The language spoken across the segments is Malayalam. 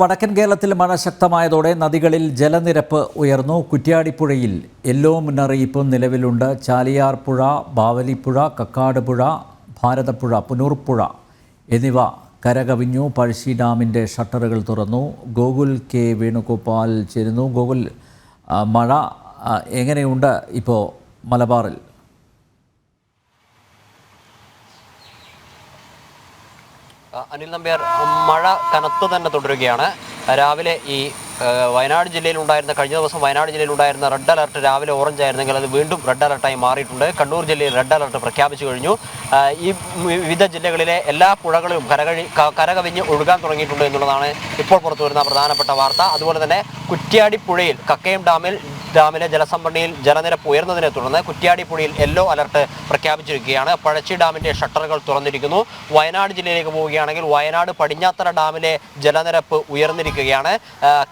വടക്കൻ കേരളത്തിൽ മഴ ശക്തമായതോടെ നദികളിൽ ജലനിരപ്പ് ഉയർന്നു. കുറ്റ്യാടിപ്പുഴയിൽ യെല്ലോ മുന്നറിയിപ്പും നിലവിലുണ്ട്. ചാലിയാർ പുഴ ബാവലിപ്പുഴ കക്കാട് പുഴ ഭാരതപ്പുഴ പുനൂർപ്പുഴ എന്നിവ കരകവിഞ്ഞു. പഴശ്ശി ഡാമിന്റെ ഷട്ടറുകൾ തുറന്നു. ഗോകുൽ കെ വേണുഗോപാൽ ചേരുന്നു. ഗോകുൽ മഴ എങ്ങനെയുണ്ട് ഇപ്പോൾ മലബാറിൽ? അനിൽ നമ്പ്യാർ മഴ കനത്തു തന്നെ തുടരുകയാണ്. രാവിലെ ഈ വയനാട് ജില്ലയിൽ ഉണ്ടായിരുന്ന കഴിഞ്ഞ ദിവസം വയനാട് ജില്ലയിൽ ഉണ്ടായിരുന്ന റെഡ് അലർട്ട് രാവിലെ ഓറഞ്ച് ആയിരുന്നെങ്കിൽ അത് വീണ്ടും റെഡ് അലർട്ടായി മാറിയിട്ടുണ്ട്. കണ്ണൂർ ജില്ലയിൽ റെഡ് അലർട്ട് പ്രഖ്യാപിച്ചു കഴിഞ്ഞു. ഈ വിവിധ ജില്ലകളിലെ എല്ലാ പുഴകളും കരകഴി കരകവിഞ്ഞ് ഒഴുകാൻ തുടങ്ങിയിട്ടുണ്ട് എന്നുള്ളതാണ് ഇപ്പോൾ പുറത്തു വരുന്ന പ്രധാനപ്പെട്ട വാർത്ത. അതുപോലെ തന്നെ കുറ്റ്യാടി പുഴയിൽ കക്കയം ഡാമിൽ ഡാമിലെ ജലസംഭരണിയിൽ ജലനിരപ്പ് ഉയർന്നതിനെ തുടർന്ന് കുറ്റ്യാടി പുഴയിൽ യെല്ലോ അലർട്ട് പ്രഖ്യാപിച്ചിരിക്കുകയാണ്. പഴച്ചി ഡാമിന്റെ ഷട്ടറുകൾ തുറന്നിരിക്കുന്നു. വയനാട് ജില്ലയിലേക്ക് പോവുകയാണെങ്കിൽ വയനാട് പടിഞ്ഞാത്തറ ഡാമിലെ ജലനിരപ്പ് ഉയർന്നിരിക്കുകയാണ്.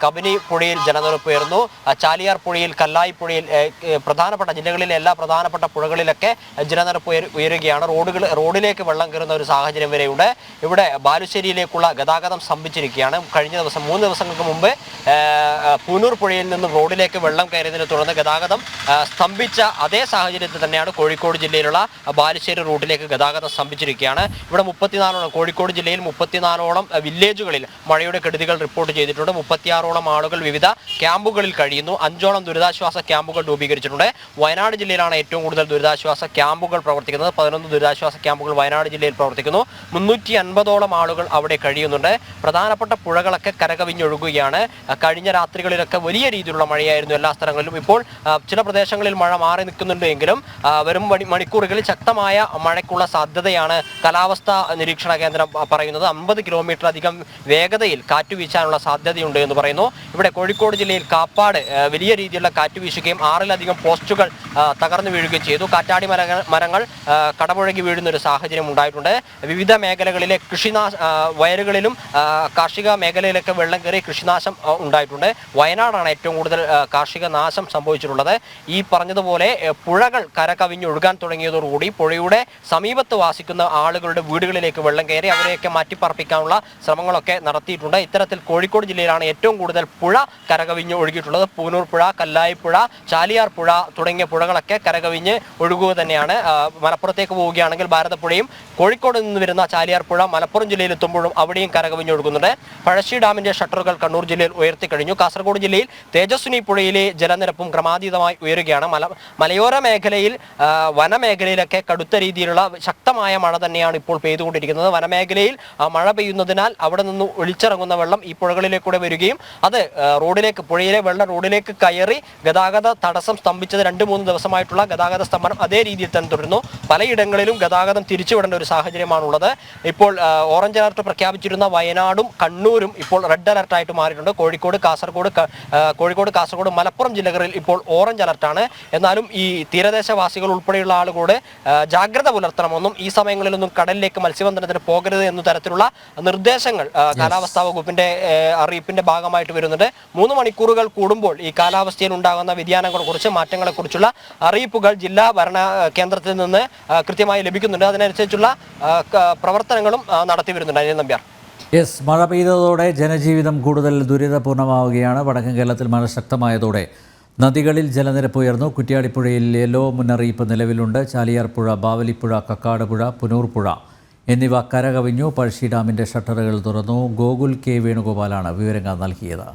കബനി പുഴയിൽ ജലനിരപ്പ് ഉയർന്നു. ചാലിയാർ പുഴയിൽ കല്ലായി പുഴയിൽ പ്രധാനപ്പെട്ട ജില്ലകളിലെ എല്ലാ പ്രധാനപ്പെട്ട പുഴകളിലൊക്കെ ജലനിരപ്പ് ഉയരുകയാണ്. റോഡുകൾ റോഡിലേക്ക് വെള്ളം കയറുന്ന ഒരു സാഹചര്യം വരെയുണ്ട്. ഇവിടെ ബാലുശ്ശേരിയിലേക്കുള്ള ഗതാഗതം സ്തംഭിച്ചിരിക്കുകയാണ്. കഴിഞ്ഞ ദിവസം മൂന്ന് ദിവസങ്ങൾക്ക് മുമ്പ് പൂനൂർ പുഴയിൽ നിന്നും റോഡിലേക്ക് വെള്ളം കയറിയതിനെ തുടർന്ന് ഗതാഗതം സ്തംഭിച്ച അതേ സാഹചര്യത്തിൽ തന്നെയാണ് കോഴിക്കോട് ജില്ലയിലുള്ള ബാലുശ്ശേരി റൂട്ടിലേക്ക് ഗതാഗതം സ്തംഭിച്ചിരിക്കുകയാണ്. ഇവിടെ മുപ്പത്തിനാലോളം കോഴിക്കോട് ജില്ലയിൽ മുപ്പത്തിനാലോളം വില്ലേജുകളിൽ മഴയുടെ കെടുതികൾ റിപ്പോർട്ട് ചെയ്തിട്ടുണ്ട്. മുപ്പത്തിയാറോളം ആളുകൾ വിവിധ ക്യാമ്പുകളിൽ കഴിയുന്നു. അഞ്ചോളം ദുരിതാശ്വാസ ക്യാമ്പുകൾ രൂപീകരിച്ചിട്ടുണ്ട്. വയനാട് ജില്ലയിലാണ് ഏറ്റവും കൂടുതൽ ദുരിതാശ്വാസ ക്യാമ്പുകൾ പ്രവർത്തിക്കുന്നത്. പതിനൊന്ന് ദുരിതാശ്വാസ ക്യാമ്പുകൾ വയനാട് ജില്ലയിൽ പ്രവർത്തിക്കുന്നു. മുന്നൂറ്റി അൻപതോളം ആളുകൾ അവിടെ കഴിയുന്നുണ്ട്. പ്രധാനപ്പെട്ട പുഴകളൊക്കെ കരകവിഞ്ഞൊഴുകുകയാണ്. കഴിഞ്ഞ രാത്രികളിലൊക്കെ വലിയ രീതിയിലുള്ള മഴയായിരുന്നു എല്ലാ സ്ഥലങ്ങളിലും. ഇപ്പോൾ ചില പ്രദേശങ്ങളിൽ മഴ മാറി നിൽക്കുന്നുണ്ട് എങ്കിലും വരും മണി- മണിക്കൂറുകളിൽ ശക്തമായ മഴയ്ക്കുള്ള സാധ്യതയാണ് കാലാവസ്ഥാ നിരീക്ഷണ കേന്ദ്രം പറയുന്നത്. അമ്പത് കിലോമീറ്റർ അധികം വേഗതയിൽ കാറ്റ് വീശാനുള്ള സാധ്യതയുണ്ട് എന്ന് പറയുന്നു. ഇവിടെ കോഴിക്കോട് ജില്ലയിൽ കാപ്പാട് വലിയ രീതിയിലുള്ള കാറ്റ് വീശുകയും ആറിലധികം പോസ്റ്റുകൾ തകർന്നു വീഴുകയും ചെയ്തു. കാറ്റാടി മരങ്ങൾ മരങ്ങൾ കടപുഴകി വീഴുന്ന ഒരു സാഹചര്യം ഉണ്ടായിട്ടുണ്ട്. വിവിധ മേഖലകളിലെ കൃഷിനാശ വയലുകളിലും കാർഷിക മേഖലയിലൊക്കെ വെള്ളം കയറി കൃഷിനാശം ഉണ്ടായിട്ടുണ്ട്. വയനാടാണ് ഏറ്റവും കൂടുതൽ കാർഷിക നാശം സംഭവിച്ചിട്ടുള്ളത്. ഈ പറഞ്ഞതുപോലെ പുഴകൾ കരകവിഞ്ഞൊഴുകാൻ തുടങ്ങിയതോടുകൂടി പുഴയുടെ സമീപത്ത് വാസിക്കുന്ന ആളുകളുടെ വീടുകളിലേക്ക് വെള്ളം കയറി അവരെയൊക്കെ മാറ്റിപ്പാർപ്പിക്കാനുള്ള ശ്രമങ്ങളൊക്കെ നടത്തിയിട്ടുണ്ട്. ഇത്തരത്തിൽ കോഴിക്കോട് ജില്ലയിലാണ് ഏറ്റവും കൂടുതൽ പുഴ കരകവിഞ്ഞ് ഒഴുകിയിട്ടുള്ളത്. പൂനൂർ പുഴ കല്ലായിപ്പുഴ ചാലിയാർ പുഴ തുടങ്ങിയ പുഴകളൊക്കെ കരകവിഞ്ഞ് ഒഴുകുക തന്നെയാണ്. മലപ്പുറത്തേക്ക് പോവുകയാണെങ്കിൽ ഭാരതപ്പുഴയും കോഴിക്കോട് നിന്ന് വരുന്ന ചാലിയാർ പുഴ മലപ്പുറം ജില്ലയിൽ എത്തുമ്പോഴും അവിടെയും കരകവിഞ്ഞ് ഒഴുകുന്നുണ്ട്. പഴശ്ശി ഡാമിന്റെ ഷട്ടറുകൾ കണ്ണൂർ ജില്ലയിൽ ഉയർത്തി കഴിഞ്ഞു. കാസർഗോഡ് ജില്ലയിൽ തേജസ്വിനി പുഴയിലെ ജലനിരപ്പും ക്രമാതീതമായി ഉയരുകയാണ്. മല മലയോര മേഖലയിൽ വനമേഖലയിലൊക്കെ കടുത്ത രീതിയിലുള്ള ശക്തമായ മഴ തന്നെയാണ് ഇപ്പോൾ പെയ്തുകൊണ്ടിരിക്കുന്നത്. വനമേഖലയിൽ മഴ പെയ്യുന്നതിനാൽ അവിടെ നിന്ന് ഒളിച്ചിറങ്ങുന്ന വെള്ളം ഈ പുഴകളിലേക്കൂടെ വരികയും അത് റോഡിലേക്ക് പുഴയിലെ വെള്ളം റോഡിലേക്ക് കയറി ഗതാഗത തടസ്സം സ്തംഭിച്ചത് രണ്ട് മൂന്ന് ദിവസമായിട്ടുള്ള ഗതാഗത സ്തംഭനം അതേ രീതിയിൽ തന്നെ തുടരുന്നു. പലയിടങ്ങളിലും ഗതാഗതം തിരിച്ചുവിടേണ്ട ഒരു സാഹചര്യമാണുള്ളത്. ഇപ്പോൾ ഓറഞ്ച് അലർട്ട് പ്രഖ്യാപിച്ചിരുന്ന വയനാടും കണ്ണൂരും ഇപ്പോൾ റെഡ് അലർട്ടായിട്ട് മാറിയിട്ടുണ്ട്. കോഴിക്കോട് കാസർഗോഡ് കോഴിക്കോട് കാസർഗോഡ് മലപ്പുറം ജില്ലകളിൽ ഇപ്പോൾ ഓറഞ്ച് അലർട്ടാണ് എന്നാലും ഈ തീരദേശവാസികൾ ഉൾപ്പെടെയുള്ള ആളുകളോട് ജാഗ്രത പുലർത്തണമെന്നും ഈ സമയങ്ങളിലൊന്നും കടലിലേക്ക് മത്സ്യബന്ധനത്തിന് പോകരുത് എന്ന തരത്തിലുള്ള നിർദ്ദേശങ്ങൾ കാലാവസ്ഥാ വകുപ്പിന്റെ അറിയിപ്പിന്റെ ഭാഗമായിട്ട് വരുന്നുണ്ട്. മൂന്ന് മണിക്കൂറുകൾ കൂടുമ്പോൾ ഈ കാലാവസ്ഥയിൽ ഉണ്ടാകുന്ന വ്യതിയാനങ്ങളെ കുറിച്ച് മാറ്റങ്ങളെ കുറിച്ചുള്ള അറിയിപ്പുകൾ ജില്ലാ ഭരണ കേന്ദ്രത്തിൽ നിന്ന് കൃത്യമായി ലഭിക്കുന്നുണ്ട്. അതിനനുസരിച്ചുള്ള പ്രവർത്തനങ്ങളും നടത്തി വരുന്നുണ്ട്. അനിൽ നമ്പ്യാർ. യെസ് മഴ പെയ്തതോടെ ജനജീവിതം കൂടുതൽ ദുരിതപൂർണമാവുകയാണ് വടക്കൻ കേരളത്തിൽ മഴ ശക്തമായതോടെ നദികളിൽ ജലനിരപ്പ് ഉയർന്നു. കുറ്റ്യാടിപ്പുഴയിൽ യെല്ലോ മുന്നറിയിപ്പ് നിലവിലുണ്ട്. ചാലിയാർപ്പുഴ ബാവലിപ്പുഴ കക്കാടുപുഴ പുനൂർപ്പുഴ എന്നിവ കരകവിഞ്ഞു. പഴശ്ശി ഡാമിന്റെ ഷട്ടറുകൾ തുറന്നു. ഗോകുൽ കെ വേണുഗോപാലാണ് വിവരങ്ങൾ നൽകിയത്.